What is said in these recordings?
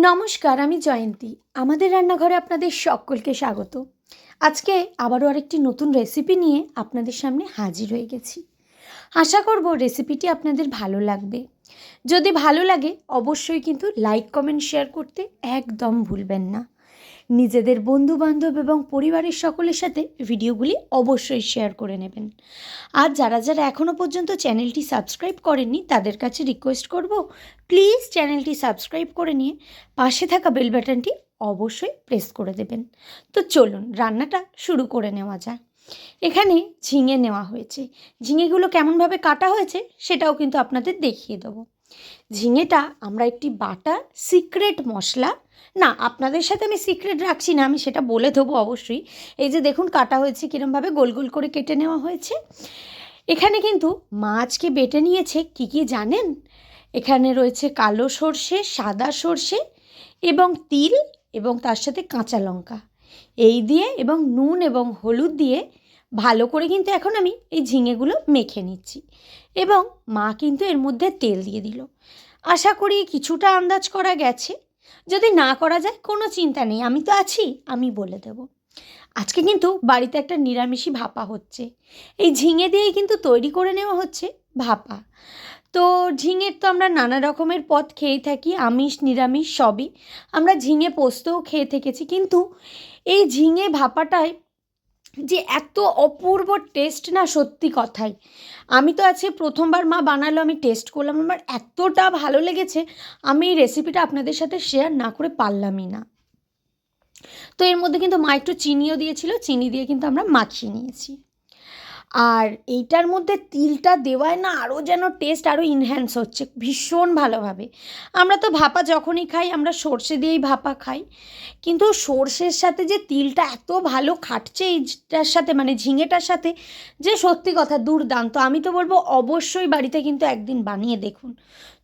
নমস্কার, আমি জয়ন্তী। আমাদের রান্নাঘরে আপনাদের সকলকে স্বাগত। আজকে আবারও আরেকটি নতুন রেসিপি নিয়ে আপনাদের সামনে হাজির হয়ে গেছি। আশা করব রেসিপিটি আপনাদের ভালো লাগবে। যদি ভালো লাগে, অবশ্যই কিন্তু লাইক কমেন্ট শেয়ার করতে একদম ভুলবেন না। নিজেদের বন্ধু বান্ধব এবং পরিবারের সকলের সাথে ভিডিওগুলি অবশ্যই শেয়ার করে নেবেন। আর যারা যারা এখনও পর্যন্ত চ্যানেলটি সাবস্ক্রাইব করেননি, তাদের কাছে রিকোয়েস্ট করব প্লিজ চ্যানেলটি সাবস্ক্রাইব করে নিয়ে পাশে থাকা বেল বাটনটি অবশ্যই প্রেস করে দেবেন। তো চলুন, রান্নাটা শুরু করে নেওয়া যাক। এখানে ঝিঙে নেওয়া হয়েছে। ঝিঙেগুলো কেমনভাবে কাটা হয়েছে, সেটাও কিন্তু আপনাদের দেখিয়ে দেবো। ঝিঙেটা আমরা একটি বাটা সিক্রেট মশলা। না, আপনাদের সাথে আমি সিক্রেট রাখছি না, আমি সেটা বলে দেবো অবশ্যই। এই যে দেখুন, কাটা হয়েছে, কীরমভাবে গোল গোল করে কেটে নেওয়া হয়েছে। এখানে কিন্তু মাছকে বেটে নিয়েছে, কি কি জানেন? এখানে রয়েছে কালো সর্ষে, সাদা সর্ষে এবং তিল এবং তার সাথে কাঁচা লঙ্কা। এই দিয়ে এবং নুন এবং হলুদ দিয়ে ভালো করে কিন্তু এখন আমি এই ঝিঙেগুলো মেখে নিচ্ছি। এবং মা কিন্তু এর মধ্যে তেল দিয়ে দিল। আশা করি কিছুটা আন্দাজ করা গেছে। যদি না করা যায়, কোনো চিন্তা নেই। আমি তো আছি, আমি বলে দেব। আজকে কিন্তু বাড়িতে একটা নিরামিষই ভাপা হচ্ছে। এই ঝিঙে দিয়েই কিন্তু তৈরি করে নেওয়া হচ্ছে ভাপা। তো ঝিঙের তো আমরা নানা রকমের পদ খেয়ে থাকি, আমিষ, নিরামিষ সবই। আমরা ঝিঙে পোস্তও খেয়ে থেকেছি। কিন্তু এই ঝিঙে ভাপাটায় যে এত অপূর্ব টেস্ট না সত্যি কথাই। আমি তো আছে প্রথমবার মা বানালো, আমি টেস্ট করলাম, আমার এতটা ভালো লেগেছে, আমি এই রেসিপিটা আপনাদের সাথে শেয়ার না করে পারলামই না। তো এর মধ্যে কিন্তু মা একটু চিনিও দিয়েছিল, চিনি দিয়ে কিন্তু আমরা মাখিয়ে নিয়েছি। আর এইটার মধ্যে তিলটা দেওয়ায় না আরও যেন টেস্ট আরও ইনহ্যান্স হচ্ছে, ভীষণ ভালোভাবে। আমরা তো ভাপা যখনই খাই, আমরা সর্ষে দিয়েই ভাপা খাই। কিন্তু সর্ষের সাথে যে তিলটা এত ভালো খাটছে, এইটার সাথে মানে ঝিঙেটার সাথে, যে সত্যি কথা দুর্দান্ত। আমি তো বলব অবশ্যই বাড়িতে কিন্তু একদিন বানিয়ে দেখুন।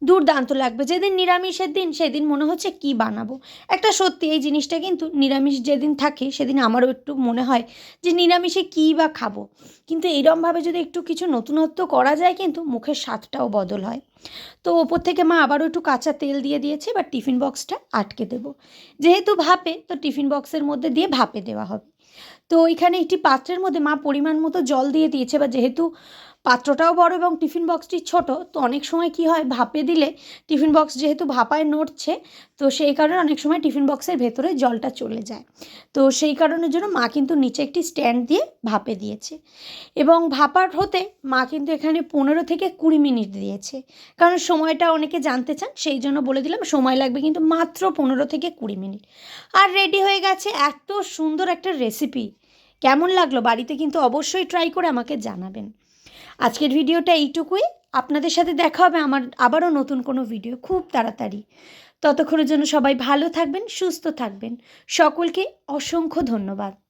দুর্দান্ত লাগবে। যেদিন নিরামিষের দিন, সেদিন মনে হচ্ছে কি বানাবো। একটা সত্যি, এই জিনিসটা কিন্তু নিরামিষ যেদিন থাকে, সেদিন আমারও একটু মনে হয় যে নিরামিষে কী বা খাব। কিন্তু এইরমভাবে যদি একটু কিছু নতুনত্ব করা যায় কিন্তু মুখের স্বাদটাও বদল হয়। তো ওপর থেকে মা আবারও একটু কাঁচা তেল দিয়ে দিয়েছে, এবার টিফিন বক্সটা আটকে দেবো। যেহেতু ভাপে, তো টিফিন বক্সের মধ্যে দিয়ে ভাপে দেওয়া হবে। তো এখানে একটি পাত্রের মধ্যে মা পরিমাণ মতো জল দিয়ে দিয়েছে বা যেহেতু পাত্রটাও বড় এবং টিফিন বক্সটি ছোট, তো অনেক সময় কি হয়, ভাপে দিলে টিফিন বক্স যেহেতু ভাপায় নড়ছে, তো সেই কারণে অনেক সময় টিফিন বক্সের ভেতরে জলটা চলে যায়। তো সেই কারণের জন্য মা কিন্তু নিচে একটি স্ট্যান্ড দিয়ে ভাপে দিয়েছে এবং ভাপার হতে মা কিন্তু এখানে পনেরো থেকে কুড়ি মিনিট দিয়েছে। কারণ সময়টা অনেকে জানতে চান, সেই জন্য বলে দিলাম সময় লাগবে কিন্তু মাত্র পনেরো থেকে কুড়ি মিনিট। আর রেডি হয়ে গেছে এত সুন্দর একটা রেসিপি। কেমন লাগল বাড়িতে কিন্তু অবশ্যই ট্রাই করে আমাকে জানাবেন। আজকের ভিডিওটা এইটুকুই। আপনাদের সাথে দেখা হবে আমার আবারও নতুন কোনো ভিডিও খুব তাড়াতাড়ি। ততক্ষণের জন্য সবাই ভালো থাকবেন, সুস্থ থাকবেন। সকলকে অসংখ্য ধন্যবাদ।